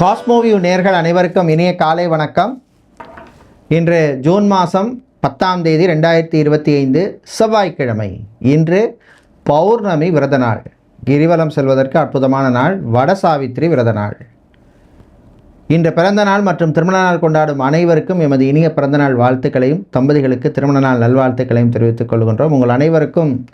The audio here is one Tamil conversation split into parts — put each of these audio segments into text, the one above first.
காஸ்மோவியூ நேர்கள் அனைவருக்கும் இனிய காலை வணக்கம். இன்று ஜூன் மாதம் பத்தாம் தேதி ரெண்டாயிரத்தி இருபத்தி ஐந்து செவ்வாய்க்கிழமை. இன்று பௌர்ணமி விரத நாள். கிரிவலம் செல்வதற்கு அற்புதமான நாள். வட சாவித்திரி விரத நாள். இன்று பிறந்த நாள் மற்றும் திருமண நாள் கொண்டாடும் அனைவருக்கும் எமது இனிய பிறந்த நாள் வாழ்த்துக்களையும் தம்பதிகளுக்கு திருமண நாள் நல்வாழ்த்துக்களையும் தெரிவித்துக் கொள்கின்றோம். உங்கள் அனைவருக்கும்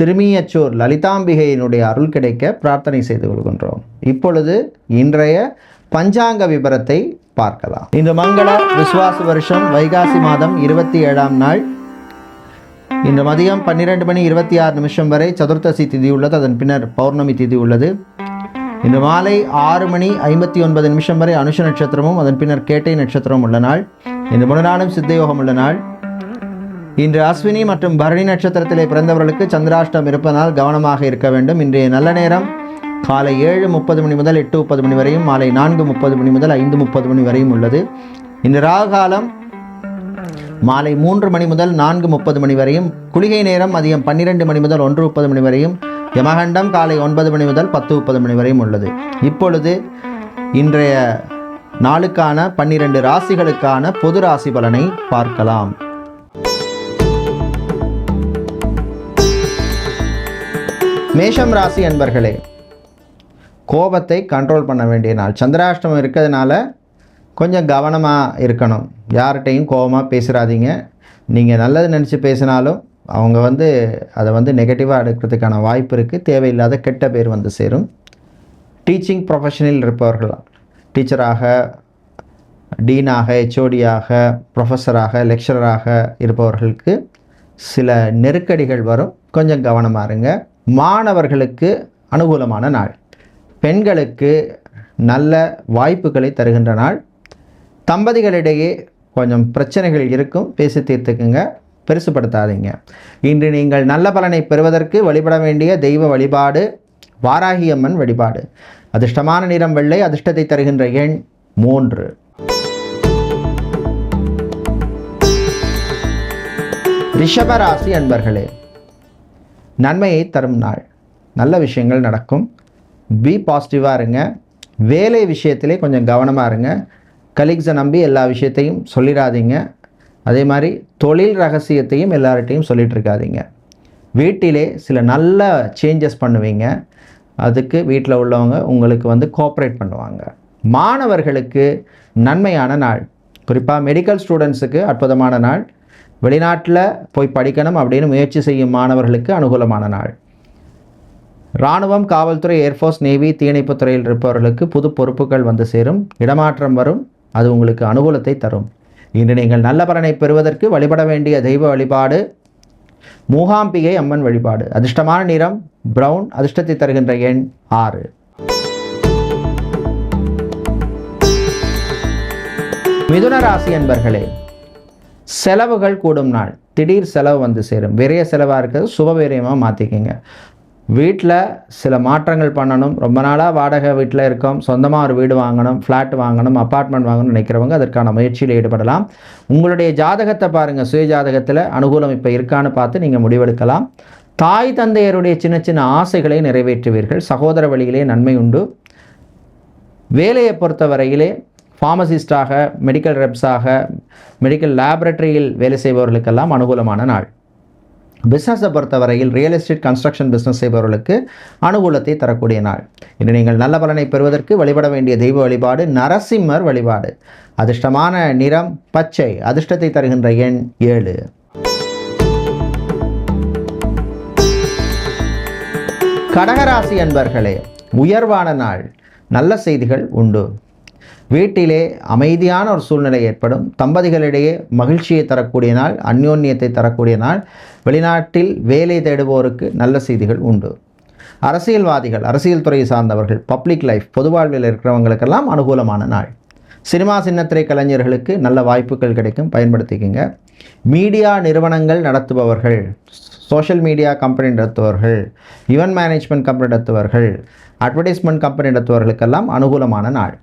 திருமியச்சூர் லலிதாம்பிகையினுடைய அருள் கிடைக்க பிரார்த்தனை செய்து கொள்கின்றோம். இப்பொழுது இன்றைய பஞ்சாங்க விபரத்தை பார்க்கலாம். இந்த மங்கள விசுவாச வருஷம் வைகாசி மாதம் இருபத்தி ஏழாம் நாள். இன்று மதியம் பன்னிரெண்டு மணி இருபத்தி ஆறு நிமிஷம் வரை சதுர்த்தசி திதி உள்ளது. அதன் பின்னர் பௌர்ணமி திதி உள்ளது. இன்று மாலை ஆறு மணி ஐம்பத்தி ஒன்பது நிமிஷம் வரை அனுஷ நட்சத்திரமும் அதன் பின்னர் கேட்டை நட்சத்திரமும் உள்ள நாள். இன்று முழுநாளும் சித்தயோகம் உள்ள நாள். இன்று அஸ்வினி மற்றும் பரணி நட்சத்திரத்திலே பிறந்தவர்களுக்கு சந்திராஷ்டம் இருப்பதனால் கவனமாக இருக்க வேண்டும். இன்றைய நல்ல நேரம் காலை ஏழு முப்பது மணி முதல் எட்டு முப்பது மணி வரையும் மாலை நான்கு முப்பது மணி முதல் ஐந்து முப்பது மணி வரையும் உள்ளது. இன்று ராகு காலம் மாலை மூன்று மணி முதல் நான்கு முப்பது மணி வரையும் குளிகை நேரம் மதியம் பன்னிரெண்டு மணி முதல் ஒன்று முப்பது மணி வரையும் யமகண்டம் காலை ஒன்பது மணி முதல் பத்து முப்பது மணி வரையும் உள்ளது. இப்பொழுது இன்றைய நாளுக்கான பன்னிரண்டு ராசிகளுக்கான பொது ராசி பலனை பார்க்கலாம். மேஷம் ராசி அன்பர்களே கோபத்தை கண்ட்ரோல் பண்ண வேண்டிய நாள். சந்திராஷ்டமம் இருக்கிறதுனால கொஞ்சம் கவனமாக இருக்கணும். யார்கிட்டையும் கோபமாக பேசுகிறாதீங்க நீங்கள் நல்லது நினச்சி பேசினாலும் அவங்க வந்து அதை வந்து நெகட்டிவாக எடுக்கிறதுக்கான வாய்ப்பு இருக்குது தேவையில்லாத கெட்ட பேர் வந்து சேரும். டீச்சிங் ப்ரொஃபஷனில் இருப்பவர்கள் டீச்சராக டீனாக ஹெச்ஓடியாக ப்ரொஃபஸராக லெக்சரராக இருப்பவர்களுக்கு சில நெருக்கடிகள் வரும். கொஞ்சம் கவனமாக இருங்க. மாணவர்களுக்கு அனுகூலமான நாள். பெண்களுக்கு நல்ல வாய்ப்புகளை தருகின்ற நாள். தம்பதிகளிடையே கொஞ்சம் பிரச்சனைகள் இருக்கும். பேசி தீர்த்துக்குங்க. பெருசுப்படுத்தாதீங்க இன்று நீங்கள் நல்ல பலனை பெறுவதற்கு வழிபட வேண்டிய தெய்வ வழிபாடு வாராகியம்மன் வழிபாடு. அதிர்ஷ்டமான நிறம் வெள்ளை அதிர்ஷ்டத்தை தருகின்ற எண் மூன்று. ரிஷபராசி அன்பர்களே நன்மையை தரும் நாள். நல்ல விஷயங்கள் நடக்கும். பி பாசிட்டிவாக இருங்க. வேலை விஷயத்திலே கொஞ்சம் கவனமாக இருங்க. கலீக்ஸை நம்பி எல்லா விஷயத்தையும் சொல்லிடாதீங்க. அதே மாதிரி தொழில் ரகசியத்தையும் எல்லார்கிட்டையும் சொல்லிகிட்ருக்காதீங்க வீட்டிலே சில நல்ல சேஞ்சஸ் பண்ணுவீங்க. அதுக்கு வீட்டில் உள்ளவங்க உங்களுக்கு வந்து கோஆப்ரேட் பண்ணுவாங்க. மாணவர்களுக்கு நன்மையான நாள். குறிப்பாக மெடிக்கல் ஸ்டூடெண்ட்ஸுக்கு அற்புதமான நாள். வெளிநாட்டில் போய் படிக்கணும் அப்படின்னு முயற்சி செய்யும் மாணவர்களுக்கு அனுகூலமான நாள். இராணுவம் காவல்துறை ஏர்ஃபோர்ஸ் நேவி தீயணைப்பு துறையில் இருப்பவர்களுக்கு புது பொறுப்புகள் வந்து சேரும். இடமாற்றம் வரும். அது உங்களுக்கு அனுகூலத்தை தரும். இன்று நீங்கள் நல்ல பலனை பெறுவதற்கு வழிபட வேண்டிய தெய்வ வழிபாடு மூகாம்பிகை அம்மன் வழிபாடு. அதிர்ஷ்டமான நிறம் பிரவுன் அதிர்ஷ்டத்தை தருகின்ற எண் ஆறு. மிதுன ராசி அன்பர்களே செலவுகள் கூடும் நாள். திடீர் செலவு வந்து சேரும். விரைய செலவாக இருக்கிறது சுபவிரயமாக மாற்றிக்கிங்க வீட்டில் சில மாற்றங்கள் பண்ணணும். ரொம்ப நாளாக வாடகை வீட்டில் இருக்கோம். சொந்தமாக ஒரு வீடு வாங்கணும் ஃப்ளாட் வாங்கணும் அப்பார்ட்மெண்ட் வாங்கணும்னு நினைக்கிறவங்க அதற்கான முயற்சியில் ஈடுபடலாம். உங்களுடைய ஜாதகத்தை பாருங்கள் சுய ஜாதகத்தில் அனுகூலம் இப்போ இருக்கான்னு பார்த்து நீங்கள் முடிவெடுக்கலாம். தாய் தந்தையருடைய சின்ன சின்ன ஆசைகளை நிறைவேற்றுவீர்கள். சகோதர வழியிலே நன்மை உண்டு. வேலையை பொறுத்தவரையிலே ஃபார்மசிஸ்டாக மெடிக்கல் ரெப்ஸாக மெடிக்கல் லேபரட்டரியில் வேலை செய்பவர்களுக்கெல்லாம் அனுகூலமான நாள். பிஸ்னஸை பொறுத்தவரையில் ரியல் எஸ்டேட் கன்ஸ்ட்ரக்ஷன் பிஸ்னஸ் செய்பவர்களுக்கு அனுகூலத்தை தரக்கூடிய நாள். இன்று நீங்கள் நல்ல பலனை பெறுவதற்கு வழிபட வேண்டிய தெய்வ வழிபாடு நரசிம்மர் வழிபாடு. அதிர்ஷ்டமான நிறம் பச்சை அதிர்ஷ்டத்தை தருகின்ற எண் ஏழு. கடகராசி அன்பர்களே உயர்வான நாள். நல்ல செய்திகள் உண்டு. வீட்டிலே அமைதியான ஒரு சூழ்நிலை ஏற்படும். தம்பதிகளிடையே மகிழ்ச்சியை தரக்கூடிய நாள் அந்யோன்யத்தை தரக்கூடிய நாள். வெளிநாட்டில் வேலை தேடுவோருக்கு நல்ல செய்திகள் உண்டு. அரசியல்வாதிகள் அரசியல் துறையை சார்ந்தவர்கள் பப்ளிக் லைஃப் பொது வாழ்வில் இருக்கிறவங்களுக்கெல்லாம் அனுகூலமான நாள். சினிமா சின்னத்திரை கலைஞர்களுக்கு நல்ல வாய்ப்புகள் கிடைக்கும். பயன்படுத்திக்கங்க. மீடியா நிறுவனங்கள் நடத்துபவர்கள் சோஷியல் மீடியா கம்பெனி நடத்துபவர்கள் இவன்ட் மேனேஜ்மெண்ட் கம்பெனி நடத்துபவர்கள் அட்வர்டைஸ்மெண்ட் கம்பெனி நடத்துபவர்களுக்கெல்லாம் அனுகூலமான நாள்.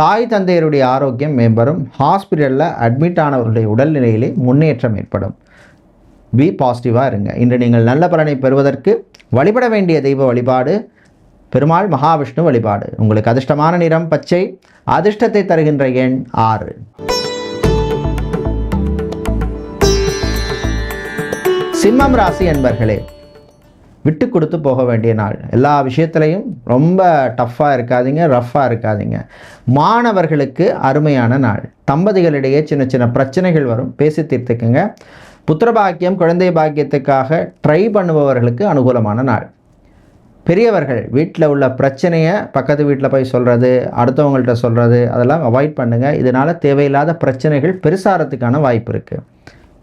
தாய் தந்தையருடைய ஆரோக்கியம் மேம்படும். ஹாஸ்பிட்டலில் அட்மிட் ஆனவருடைய உடல்நிலையிலே முன்னேற்றம் ஏற்படும். பி பாசிட்டிவாக இருங்க. இன்று நீங்கள் நல்ல பலனை பெறுவதற்கு வழிபட வேண்டிய தெய்வ வழிபாடு பெருமாள் மகாவிஷ்ணு வழிபாடு. உங்களுக்கு அதிர்ஷ்டமான நிறம் பச்சை அதிர்ஷ்டத்தை தருகின்ற எண் ஆறு. சிம்மம் ராசி என்பர்களே விட்டு கொடுத்து போக வேண்டிய நாள். எல்லா விஷயத்துலையும் ரொம்ப டஃப்பாக இருக்காதீங்க ரஃப்பாக இருக்காதிங்க. மாணவர்களுக்கு அருமையான நாள். தம்பதிகளிடையே சின்ன சின்ன பிரச்சனைகள் வரும். பேசி தீர்த்துக்குங்க. புத்திரபாக்கியம் குழந்தை பாக்கியத்துக்காக ட்ரை பண்ணுபவர்களுக்கு அனுகூலமான நாள். பெரியவர்கள் வீட்டில் உள்ள பிரச்சனையை பக்கத்து வீட்டில் போய் சொல்கிறது அடுத்தவங்கள்ட்ட சொல்கிறது அதெல்லாம் அவாய்ட் பண்ணுங்கள் இதனால் தேவையில்லாத பிரச்சனைகள் பெருசாகிறதுக்கான வாய்ப்பு இருக்குது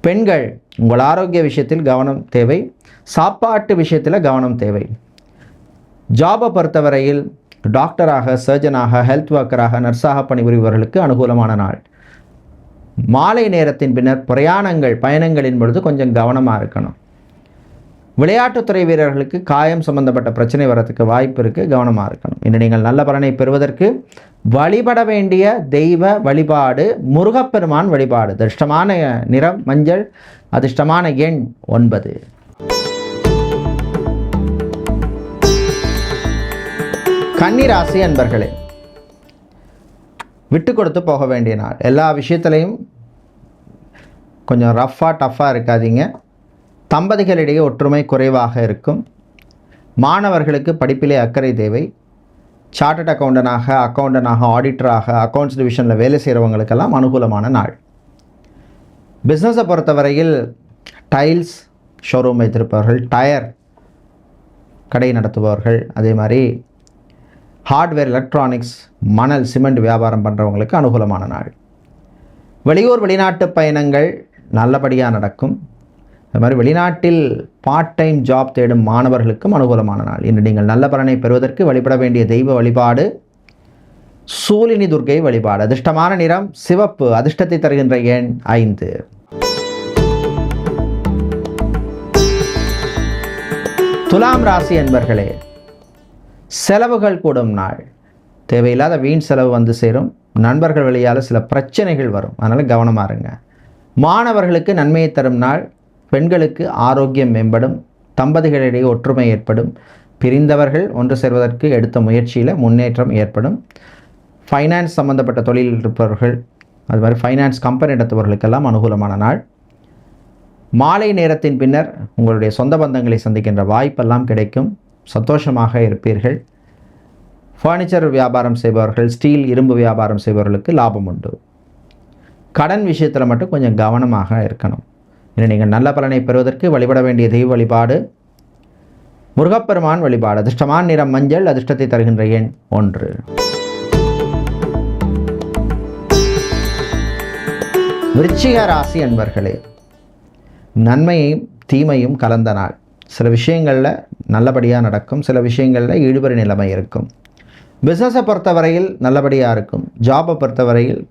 பெண்கள் உங்கள் ஆரோக்கிய விஷயத்தில் கவனம் தேவை. சாப்பாட்டு விஷயத்தில் கவனம் தேவை. ஜாபை பொறுத்தவரையில் டாக்டராக சர்ஜனாக ஹெல்த் ஒர்க்கராக நர்ஸாக பணிபுரிபவர்களுக்கு அனுகூலமான நாள். மாலை நேரத்தின் பின்னர் பிரயாணங்கள் பயணங்களின் பொழுது கொஞ்சம் கவனமாக இருக்கணும். விளையாட்டுத்துறை வீரர்களுக்கு காயம் சம்பந்தப்பட்ட பிரச்சனை வரத்துக்கு வாய்ப்பு இருக்குது கவனமாக இருக்கணும். இன்று நீங்கள் நல்ல பலனை பெறுவதற்கு வழிபட வேண்டிய தெய்வ வழிபாடு முருகப்பெருமான் வழிபாடு. அதிர்ஷ்டமான நிறம் மஞ்சள் அதிர்ஷ்டமான எண் ஒன்பது. கன்னிராசி அன்பர்களே விட்டு கொடுத்து போக வேண்டிய நாள். எல்லா விஷயத்துலையும் கொஞ்சம் ரஃப்பாக டஃப்பாக இருக்காதீங்க. தம்பதிகளிடையே ஒற்றுமை குறைவாக இருக்கும். மாணவர்களுக்கு படிப்பிலே அக்கறை தேவை. சார்ட்டட் அக்கௌண்டனாக அக்கௌண்டனாக ஆடிட்டராக அக்கௌண்ட்ஸ் டிவிஷனில் வேலை செய்கிறவங்களுக்கெல்லாம் அனுகூலமான நாள். பிஸ்னஸை பொறுத்தவரையில் டைல்ஸ் ஷோரூம் வைத்திருப்பவர்கள் டயர் கடை நடத்துபவர்கள் அதே மாதிரி ஹார்ட்வேர் எலக்ட்ரானிக்ஸ் மணல் சிமெண்ட் வியாபாரம் பண்ணுறவங்களுக்கு அனுகூலமான நாள். வெளியூர் வெளிநாட்டு பயணங்கள் நல்லபடியாக நடக்கும். அது மாதிரி வெளிநாட்டில் பார்ட் டைம் ஜாப் தேடும் மாணவர்களுக்கும் அனுகூலமான நாள். இன்று நீங்கள் நல்ல பலனை பெறுவதற்கு வழிபட வேண்டிய தெய்வ வழிபாடு சூலினி துர்க்கை வழிபாடு. அதிர்ஷ்டமான நிறம் சிவப்பு. அதிர்ஷ்டத்தை தருகின்ற எண் ஐந்து. துலாம் ராசி என்பர்களே செலவுகள் கூடும் நாள். தேவையில்லாத வீண் செலவு வந்து சேரும். நண்பர்கள் வழியால் சில பிரச்சனைகள் வரும். அதனால் கவனமாக இருங்க. மாணவர்களுக்கு நன்மையை தரும் நாள். பெண்களுக்கு ஆரோக்கியம் மேம்படும் தம்பதிகளிடையே ஒற்றுமை ஏற்படும் பிரிந்தவர்கள் ஒன்று சேர்வதற்கு எடுத்த முயற்சியில் முன்னேற்றம் ஏற்படும். ஃபைனான்ஸ் சம்மந்தப்பட்ட தொழிலில் இருப்பவர்கள் அது மாதிரி ஃபைனான்ஸ் கம்பெனி நடத்துபவர்களுக்கெல்லாம் அனுகூலமான நாள். மாலை நேரத்தின் பின்னர் உங்களுடைய சொந்த பந்தங்களை சந்திக்கின்ற வாய்ப்பெல்லாம் கிடைக்கும். சந்தோஷமாக இருப்பீர்கள். ஃபர்னிச்சர் வியாபாரம் செய்பவர்கள் ஸ்டீல் இரும்பு வியாபாரம் செய்பவர்களுக்கு லாபம் உண்டு. கடன் விஷயத்தில் மட்டும் கொஞ்சம் கவனமாக இருக்கணும். இன்று நீங்கள் நல்ல பலனை பெறுவதற்கு வழிபட வேண்டிய தெய்வ வழிபாடு. முருகப்பெருமான் வழிபாடு அதிர்ஷ்டமான நிறம் மஞ்சள் அதிர்ஷ்டத்தை தருகின்ற எண் ஒன்று. விருச்சிக ராசி அன்பர்களே நன்மையும் தீமையும் கலந்த நாள். சில விஷயங்களில் நல்லபடியாக நடக்கும் சில விஷயங்களில் இழுபறி நிலைமை இருக்கும். பிஸ்னஸை பொறுத்தவரையில் நல்லபடியாக இருக்கும் ஜாபை பொறுத்தவரையில்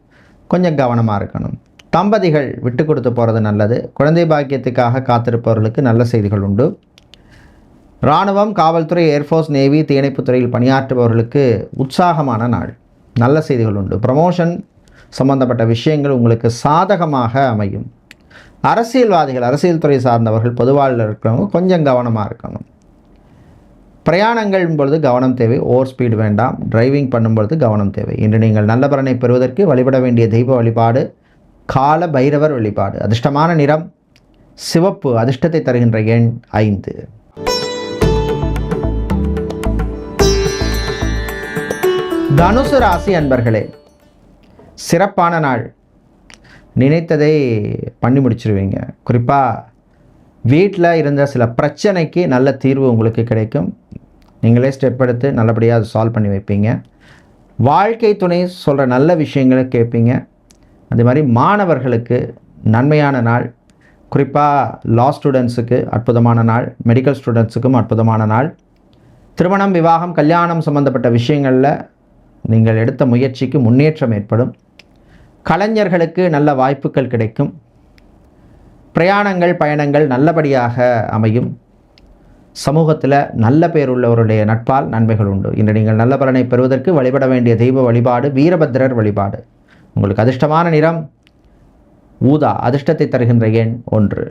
கொஞ்சம் கவனமாக இருக்கணும். தம்பதிகள் விட்டு கொடுத்து போகிறது நல்லது. குழந்தை பாக்கியத்துக்காக காத்திருப்பவர்களுக்கு நல்ல செய்திகள் உண்டு. இராணுவம் காவல்துறை ஏர்ஃபோர்ஸ் நேவி தீயணைப்புத்துறையில் பணியாற்றுபவர்களுக்கு உற்சாகமான நாள். நல்ல செய்திகள் உண்டு. ப்ரமோஷன் சம்பந்தப்பட்ட விஷயங்கள் உங்களுக்கு சாதகமாக அமையும். அரசியல்வாதிகள் அரசியல் துறை சார்ந்தவர்கள் பொதுவாளில் இருக்கிறவங்க கொஞ்சம் கவனமாக இருக்கணும். பிரயாணங்கள் பொழுது கவனம் தேவை. ஓவர் ஸ்பீடு வேண்டாம். டிரைவிங் பண்ணும்பொழுது கவனம் தேவை. இன்று நீங்கள் நல்ல பலனை பெறுவதற்கு வழிபட வேண்டிய தெய்வ வழிபாடு கால பைரவர் வழிபாடு. அதிர்ஷ்டமான நிறம் சிவப்பு அதிர்ஷ்டத்தை தருகின்ற எண் ஐந்து. தனுசு ராசி அன்பர்களே சிறப்பான நாள். நினைத்ததை பண்ணி முடிச்சிருவீங்க. குறிப்பாக வீட்டில் இருந்த சில பிரச்சனைக்கு நல்ல தீர்வு உங்களுக்கு கிடைக்கும். நீங்களே ஸ்டெப் எடுத்து நல்லபடியாக அதை சால்வ் பண்ணி வைப்பீங்க. வாழ்க்கை துணை சொல்கிற நல்ல விஷயங்களை கேட்பீங்க. அதே மாதிரி மாணவர்களுக்கு நன்மையான நாள் குறிப்பாக லா ஸ்டூடெண்ட்ஸுக்கு அற்புதமான நாள் மெடிக்கல் ஸ்டூடெண்ட்ஸுக்கும் அற்புதமான நாள். திருமணம் விவாகம் கல்யாணம் சம்பந்தப்பட்ட விஷயங்களில் நீங்கள் எடுத்த முயற்சிக்கு முன்னேற்றம் ஏற்படும். கலைஞர்களுக்கு நல்ல வாய்ப்புகள் கிடைக்கும். பிரயாணங்கள் பயணங்கள் நல்லபடியாக அமையும். சமூகத்தில் நல்ல பேர் உள்ளவருடைய நட்பால் நன்மைகள் உண்டு. இன்று நீங்கள் நல்ல பலனை பெறுவதற்கு வழிபட வேண்டிய தெய்வ வழிபாடு வீரபத்திரர் வழிபாடு. உங்களுக்கு அதிர்ஷ்டமான நிறம் ஊதா அதிர்ஷ்டத்தை தருகின்ற எண் ஒன்று.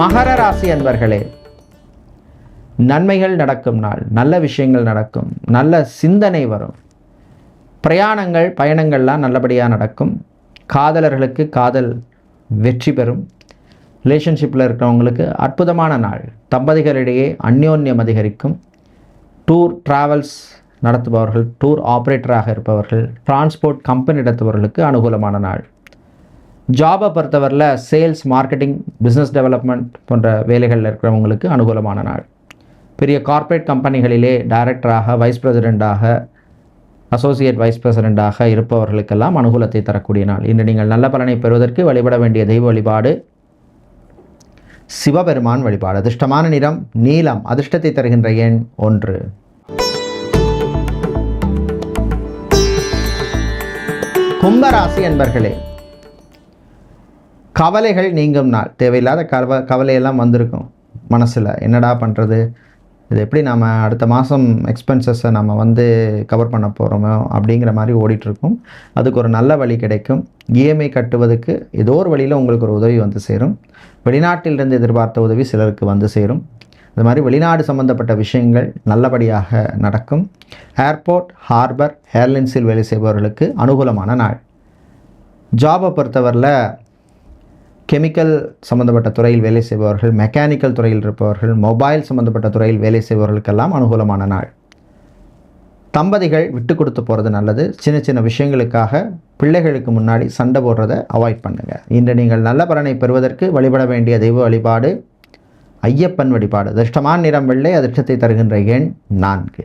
மகர ராசி அன்பர்களே நன்மைகள் நடக்கும் நாள் நல்ல விஷயங்கள் நடக்கும் நல்ல சிந்தனை வரும். பிரயாணங்கள் பயணங்கள்லாம் நல்லபடியாக நடக்கும். காதலர்களுக்கு காதல் வெற்றி பெறும். ரிலேஷன்ஷிப்பில் இருக்கிறவங்களுக்கு அற்புதமான நாள். தம்பதிகளிடையே அந்யோன்யம் அதிகரிக்கும். டூர் ட்ராவல்ஸ் நடத்துபவர்கள் டூர் ஆப்ரேட்டராக இருப்பவர்கள் டிரான்ஸ்போர்ட் கம்பெனி நடத்துபவர்களுக்கு அனுகூலமான நாள். ஜாபை பொறுத்தவரையில் சேல்ஸ் மார்க்கெட்டிங் பிஸ்னஸ் டெவலப்மெண்ட் போன்ற வேலைகளில் இருக்கிறவங்களுக்கு அனுகூலமான நாள். பெரிய கார்ப்பரேட் கம்பெனிகளிலே டைரக்டராக வைஸ் பிரசிடெண்ட்டாக அசோசியேட் வைஸ் பிரசிடெண்ட்டாக இருப்பவர்களுக்கெல்லாம் அனுகூலத்தை தரக்கூடிய நாள். இன்று நீங்கள் நல்ல பலனை பெறுவதற்கு வழிபட வேண்டிய தெய்வ வழிபாடு சிவபெருமான் வழிபாடு. அதிர்ஷ்டமான நிறம் நீலம் அதிர்ஷ்டத்தை தருகின்ற எண் ஒன்று. கும்பராசி என்பர்களே கவலைகள் நீங்கும் நாள். தேவையில்லாத கவ கவலையெல்லாம் வந்திருக்கும் மனசில். என்னடா பண்ணுறது இது எப்படி நம்ம அடுத்த மாதம் எக்ஸ்பென்சஸை நம்ம வந்து கவர் பண்ண போகிறோமோ அப்படிங்கிற மாதிரி ஓடிட்டுருக்கும். அதுக்கு ஒரு நல்ல வழி கிடைக்கும். இஎம்ஐ கட்டுவதற்கு ஏதோ ஒரு வழியில் உங்களுக்கு ஒரு உதவி வந்து சேரும். வெளிநாட்டிலிருந்து எதிர்பார்த்த உதவி சிலருக்கு வந்து சேரும். இது மாதிரி வெளிநாடு சம்மந்தப்பட்ட விஷயங்கள் நல்லபடியாக நடக்கும். ஏர்போர்ட் ஹார்பர் ஏர்லைன்ஸில் வேலை செய்பவர்களுக்கு அனுகூலமான நாள். ஜாபை பொறுத்தவரையில் கெமிக்கல் சம்மந்தப்பட்ட துறையில் வேலை செய்பவர்கள் மெக்கானிக்கல் துறையில் இருப்பவர்கள் மொபைல் சம்மந்தப்பட்ட துறையில் வேலை செய்பவர்களுக்கெல்லாம் அனுகூலமான நாள். தம்பதிகள் விட்டு கொடுத்து போகிறது நல்லது. சின்ன சின்ன விஷயங்களுக்காக பிள்ளைகளுக்கு முன்னாடி சண்டை போடுறதை அவாய்ட் பண்ணுங்கள் இன்று நீங்கள் நல்ல பலனை பெறுவதற்கு வழிபட வேண்டிய தெய்வ வழிபாடு ஐயப்பன் வழிபாடு. அதிர்ஷ்டமான நிறம் வெள்ளை அதிர்ஷ்டத்தை தருகின்ற எண் நான்கு.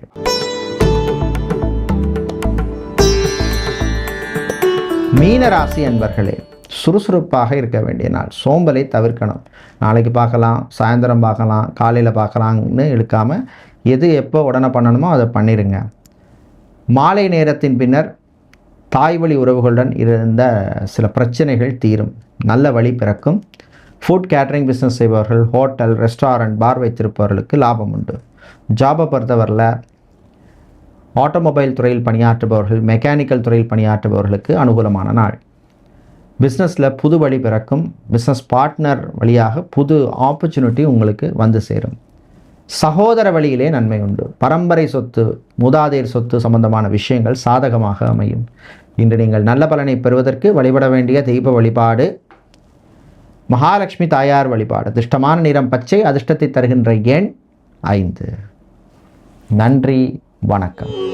மீனராசி அன்பர்களே சுறுசுறுப்பாக இருக்க வேண்டிய நாள். சோம்பலை தவிர்க்கணும். நாளைக்கு பார்க்கலாம் சாயந்தரம் பார்க்கலாம் காலையில் பார்க்கலாம்னு இழுக்காமல் எது எப்போ உடனே பண்ணணுமோ அதை பண்ணிடுங்க மாலை நேரத்தின் பின்னர் தாய் வழி உறவுகளுடன் இருந்த சில பிரச்சனைகள் தீரும். நல்ல வழி பிறக்கும். ஃபுட் கேட்ரிங் பிஸ்னஸ் செய்பவர்கள் ஹோட்டல் ரெஸ்டாரண்ட் பார் வைத்திருப்பவர்களுக்கு லாபம் உண்டு. ஜாபை பொறுத்தவரையில் ஆட்டோமொபைல் துறையில் பணியாற்றுபவர்கள் மெக்கானிக்கல் துறையில் பணியாற்றுபவர்களுக்கு அனுகூலமான நாள். பிஸ்னஸில் புது வழி பிறக்கும் பிஸ்னஸ் பார்ட்னர் வழியாக புது ஆப்பர்ச்சுனிட்டி உங்களுக்கு வந்து சேரும். சகோதர வழியிலே நன்மை உண்டு. பரம்பரை சொத்து மூதாதையர் சொத்து சம்பந்தமான விஷயங்கள் சாதகமாக அமையும். இன்று நீங்கள் நல்ல பலனை பெறுவதற்கு வழிபட வேண்டிய தெய்வ வழிபாடு மகாலட்சுமி தாயார் வழிபாடு. அதிர்ஷ்டமான நிறம் பச்சை அதிர்ஷ்டத்தை தருகின்ற எண் ஐந்து. நன்றி வணக்கம்.